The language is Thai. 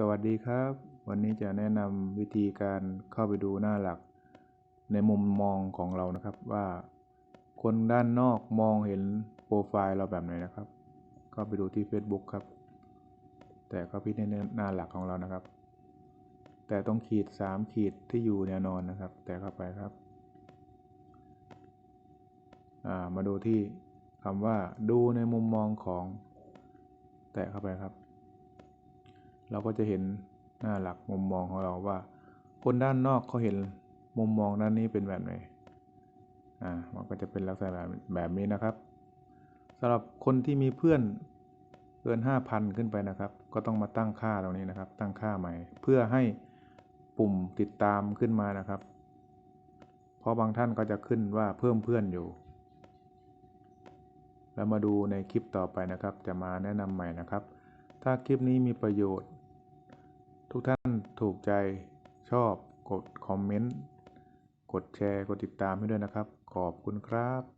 สวัสดีครับ วันนี้จะแนะนำวิธีการเข้าไปดูหน้าหลัก ในมุมมองของเรานะครับว่า คนด้านนอกมองเห็นโปรไฟล์เราแบบไหนนะครับก็ไปดูที่ Facebook ครับ แต่ก็พิจารณาหน้าหลักของเรานะครับ แต่ต้องขีด 3 ขีดที่อยู่แนวนอนนะครับ แต่เข้าไปครับามาดูที่คำว่าดูในมุมมองของ แตะเข้าไปครับ เราก็จะเห็นหน้าหลักมุมมองของเราว่า คนด้านนอกเขาเห็นมุมมองด้านนี้เป็นแบบไหนอ่ามันก็จะเป็นลักษณะแบบแบบนี้นะครับสำหรับคนที่มีเพื่อนเกินห้าพันขึ้นไปนะครับ ก็ต้องมาตั้งค่าตรงนี้นะครับ ตั้งค่าใหม่ เพื่อให้ปุ่มติดตามขึ้นมานะครับ เพราะบางท่านก็จะขึ้นว่าเพิ่มเพื่อนอยู่ แล้วมาดูในคลิปต่อไปนะครับ จะมาแนะนำใหม่นะครับ ถ้าคลิปนี้มีประโยชน์ ทุกท่านถูกใจชอบกดคอมเมนต์ กดแชร์ กดติดตามให้ด้วยนะครับ ขอบคุณครับ